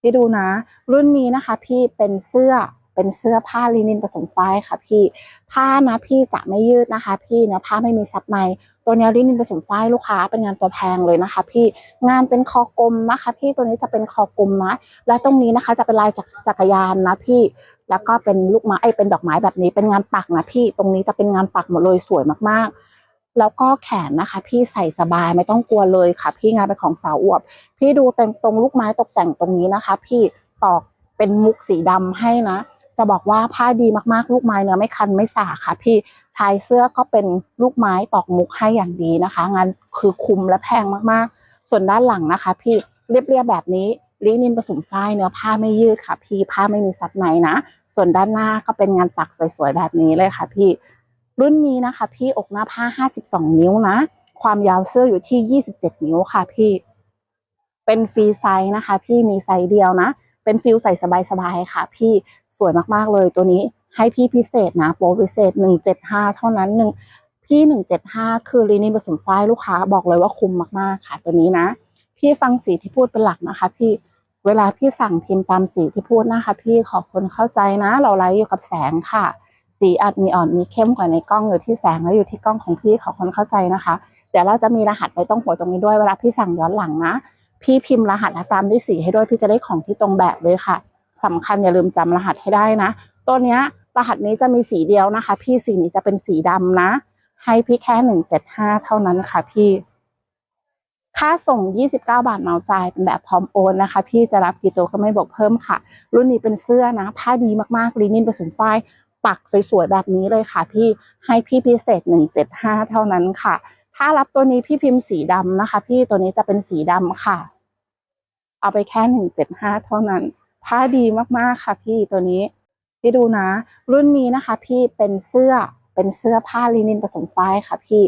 พี่ดูนะ รุ่นนี้นะคะพี่เป็นเสื้อเป็นเสื้อผ้าลินินผสมฝ้ายค่ะพี่ผ้านะพี่จะไม่ยืดนะคะ พี่เนื้อผ้าไม่มีซับในตัวนี้ลินินผสมฝ้ายลูกค้าเป็นงานตัวแพงเลยนะคะ พี่งานเป็นคอกลมนะคะพี่ตัวนี้จะเป็นคอกลมนะและตรงนี้นะคะจะเป็นลายจักจักรยานนะพี่แล้วก็เป็นลูกไม้เป็นดอกไม้แบบนี้เป็นงานปักนะพี่ตรงนี้จะเป็นงานปักหมดเลยสวยมากๆ แล้วก็แขนนะคะ พี่ใส่สบายไม่ต้องกลัวเลยค่ะ พี่งานเป็นของสาวอวบ พี่ดูเต็มตรงลูกไม้ตกแต่งตรงนี้นะคะ พี่ตอกเป็นมุกสีดำให้นะ จะบอกว่าผ้าดีมากๆ ลูกไม้เนื้อไม่คันไม่สาค่ะ พี่ชายเสื้อก็เป็นลูกไม้ตอกมุกให้อย่างดีนะคะ งานคือคุมและแพงมากๆ ส่วนด้านหลังนะคะ พี่เรียบๆแบบนี้ลินินผสมฝ้ายเนื้อผ้าไม่ยืดค่ะ พี่ผ้าไม่มีซับในนะส่วนด้านหน้าก็เป็นงานปักสวยๆแบบนี้เลยค่ะ พี่ รุ่นนี้นะคะ พี่อกหน้าผ้า 52 นิ้วนะ ความยาวเสื้ออยู่ที่ 27 นิ้วค่ะพี่ เป็นฟรีไซส์นะคะ พี่มีไซส์เดียวนะ เป็นฟิลใส่สบายๆค่ะ พี่สวยมากๆเลยตัวนี้ให้พี่พิเศษนะโปรพิเศษ 175 เท่านั้นหนึ่งพี่175 คือลีนินผสมฝ้ายลูกค้าบอกเลยว่าคุ้มมากๆค่ะ ตัวนี้นะ พี่ฟังสีที่พูดเป็นหลักนะคะ พี่เวลาพี่สั่งพิมพ์ตามสีที่พูดนะคะ พี่ขอบคุณเข้าใจนะ เราไลฟ์อยู่กับแสงค่ะ สีอาจมีอ่อนมีเข้มกว่าในกล้องอยู่ที่แสงแล้วอยู่ที่กล้องของพี่ขอคุณเข้าใจนะคะ เดี๋ยวเราจะมีรหัสไว้ตรงหัวตรงนี้ด้วยเวลาพี่สั่งย้อนหลังนะ พี่พิมพ์รหัสและตามด้วยสีให้ด้วยพี่จะได้ของที่ตรงแบบเลยค่ะสำคัญอย่าลืมจำรหัสให้ได้นะ ตัวเนี้ยรหัสนี้จะมีสีเดียวนะคะ พี่สีนี้จะเป็นสีดำนะ ให้พี่แค่หนึ่งเจ็ดห้าเท่านั้นค่ะพี่ ค่าส่ง 29 บาทเมาจ่ายเป็นแบบพร้อมโอนนะคะ พี่จะรับกี่ตัวก็ไม่บอกเพิ่มค่ะ รุ่นนี้เป็นเสื้อนะ ผ้าดีมากๆลินินผสมฝ้าย ปักสวยๆแบบนี้เลยค่ะพี่ให้พี่พิเศษ 175 เท่านั้นค่ะ ถ้ารับตัวนี้พี่พิมพ์สีดำนะคะ พี่ตัวนี้จะเป็นสีดำค่ะ เอาไปแค่ 175เจ็ดห้าเท่านั้น ผ้าดีมากๆค่ะ พี่ตัวนี้พี่ดูนะ รุ่นนี้นะคะ พี่เป็นเสื้อ เป็นเสื้อผ้าลินินผสมฝ้ายค่ะพี่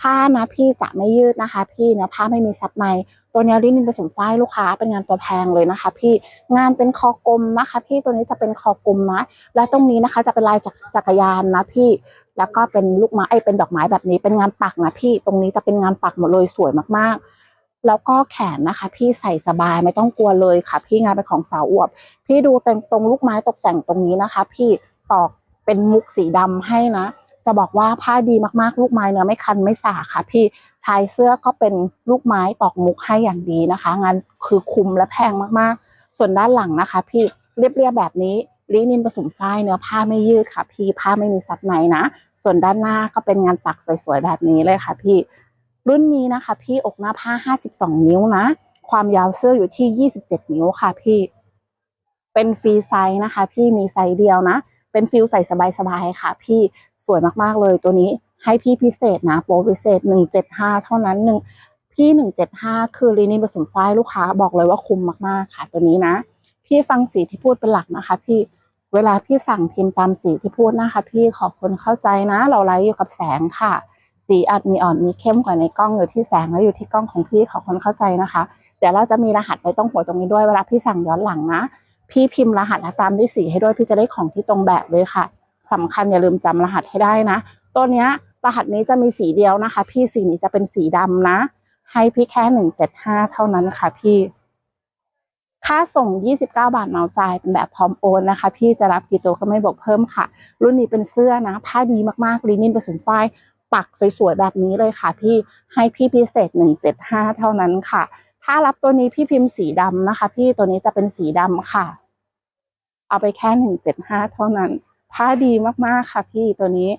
ผ้านะพี่จะไม่ยืดนะคะ พี่เนื้อผ้าไม่มีซับในตัวเนี้ยลินินผสมฝ้ายลูกค้าเป็นงานตัวแพงเลยนะคะ พี่งานเป็นคอกลมนะคะ พี่ตัวนี้จะเป็นคอกลมนะและตรงนี้นะคะจะเป็นลายจักจักรยานนะพี่แล้วก็เป็นลูกไม้ไอเป็นดอกไม้แบบนี้เป็นงานปักนะพี่ตรงนี้จะเป็นงานปักหมดเลยสวยมากๆแล้วก็แขนนะคะ พี่ใส่สบายไม่ต้องกลัวเลยค่ะ พี่งานเป็นของสาวอวบ พี่ดูเต็มตรงลูกไม้ตกแต่งตรงนี้นะคะ พี่ตอกเป็นมุกสีดำให้นะ จะบอกว่าผ้าดีมากๆ ลูกไม้เนื้อไม่คันไม่สาค่ะ พี่ชายเสื้อก็เป็นลูกไม้ตอกมุกให้อย่างดีนะคะ งานคือคุมและแพงมากๆ ส่วนด้านหลังนะคะ พี่เรียบๆแบบนี้ลินินผสมฝ้ายเนื้อผ้าไม่ยืดค่ะ พี่ผ้าไม่มีซับในนะ ส่วนด้านหน้าก็เป็นงานปักสวยๆแบบนี้เลยค่ะ พี่รุ่นนี้นะคะ พี่อกหน้าผ้า 52 นิ้วนะ ความยาวเสื้ออยู่ที่ 27 นิ้วค่ะ พี่ เป็นฟรีไซส์นะคะ พี่มีไซส์เดียวนะ เป็นฟิลใส่สบายๆค่ะ พี่ สวยมากๆเลยตัวนี้ให้พี่พิเศษนะโปรพิเศษ 175 เท่านั้นหนึ่งพี่ 175 คือลีนินผสมฝ้ายลูกค้าบอกเลยว่าคุ้มมากๆค่ะ ตัวนี้นะ พี่ฟังสีที่พูดเป็นหลักนะคะ พี่เวลาพี่สั่งพิมพ์ตามสีที่พูดนะคะ พี่ขอบคุณเข้าใจนะ เราไลฟ์อยู่กับแสงค่ะ สีอาจมีอ่อนมีเข้มกว่าในกล้องอยู่ที่แสงแล้วอยู่ที่กล้องของพี่ขอบคุณเข้าใจนะคะเดี๋ยวเราจะมีรหัสไว้ตรงหัวตรงนี้ด้วยเวลาพี่สั่งย้อนหลังนะ พี่พิมพ์รหัสและตามด้วยสีให้ด้วยพี่จะได้ของที่ตรงแบบเลยค่ะ สำคัญอย่าลืมจำรหัสให้ได้นะ ตัวเนี้ยรหัสนี้จะมีสีเดียวนะคะ พี่สีนี้จะเป็นสีดำนะ ให้พี่แค่หนึ่งเจ็ดห้าเท่านั้นค่ะพี่ ค่าส่ง 29 บาทเมาจ่ายเป็นแบบพร้อมโอนนะคะ พี่จะรับกี่ตัวก็ไม่บอกเพิ่มค่ะ รุ่นนี้เป็นเสื้อนะ ผ้าดีมากๆลินินผสมฝ้ายปักสวยๆแบบนี้เลยค่ะพี่ให้พี่พิเศษ 175 เท่านั้นค่ะ ถ้ารับตัวนี้พี่พิมพ์สีดำนะคะ พี่ตัวนี้จะเป็นสีดำค่ะ เอาไปแค่ 175 เท่านั้น ผ้าดีมากๆค่ะพี่ตัวนี้